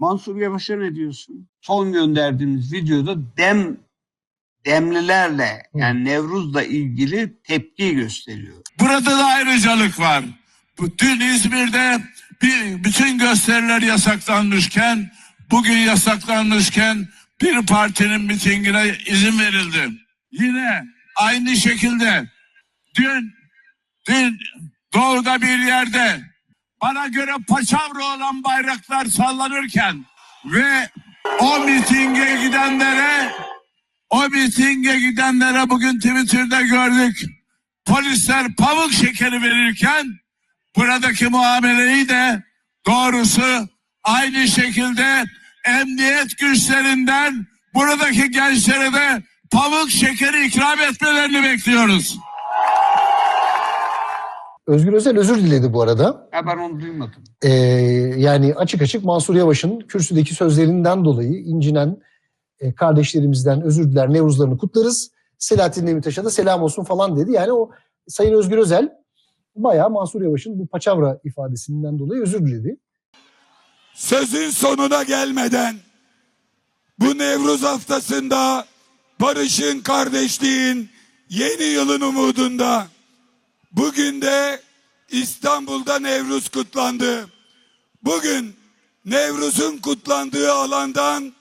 Mansur Yavaş'a ne diyorsun? Son gönderdiğimiz videoda dem demlilerle yani Nevruz'la ilgili tepki gösteriyor. Burada da ayrıcalık var. Bütün İzmir'de bir, bütün gösteriler yasaklanmışken, bugün yasaklanmışken bir partinin mitingine izin verildi. Yine aynı şekilde dün, dün doğuda bir yerde bana göre paçavra olan bayraklar sallanırken ve o mitinge gidenlere o mitinge gidenlere bugün Twitter'da gördük. Polisler pamuk şekeri verirken buradaki muameleyi de doğrusu aynı şekilde emniyet güçlerinden buradaki gençlere de pamuk şekeri ikram etmelerini bekliyoruz. Özgür Özel özür diledi bu arada. Ya ben onu duymadım. Ee, yani açık açık Mansur Yavaş'ın kürsüdeki sözlerinden dolayı incinen e, kardeşlerimizden özür diler, Nevruzlarını kutlarız. Selahattin Demirtaş'a da selam olsun falan dedi. Yani o Sayın Özgür Özel bayağı Mansur Yavaş'ın bu paçavra ifadesinden dolayı özür diledi. sözün sonuna gelmeden bu Nevruz haftasında barışın, kardeşliğin, yeni yılın umudunda bugün de İstanbul'da Nevruz kutlandı. Bugün Nevruz'un kutlandığı alandan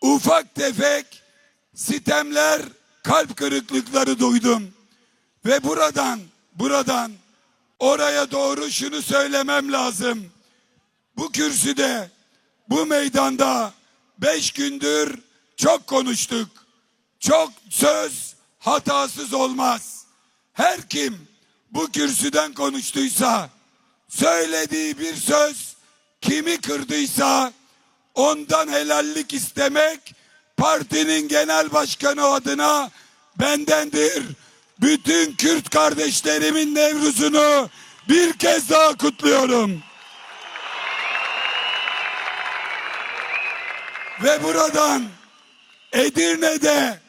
ufak tefek sitemler, kalp kırıklıkları duydum. Ve buradan, buradan oraya doğru şunu söylemem lazım bu kürsüde, bu meydanda beş gündür çok konuştuk. Çok söz hatasız olmaz. Her kim bu kürsüden konuştuysa, söylediği bir söz kimi kırdıysa ondan helallik istemek partinin genel başkanı adına bendendir. Bütün Kürt kardeşlerimin Nevruz'unu bir kez daha kutluyorum. Ve buradan Edirne'de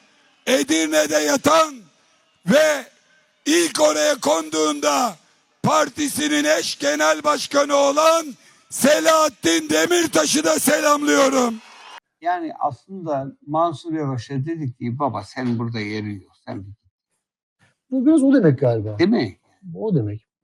Edirne'de yatan ve ilk oraya konduğunda partisinin eş genel başkanı olan Selahattin Demirtaş'ı da selamlıyorum. Yani aslında Mansur Yavaş'a dedik ki baba sen burada yerin yok. Sen bir git." Bu biraz o demek galiba. değil mi? O demek.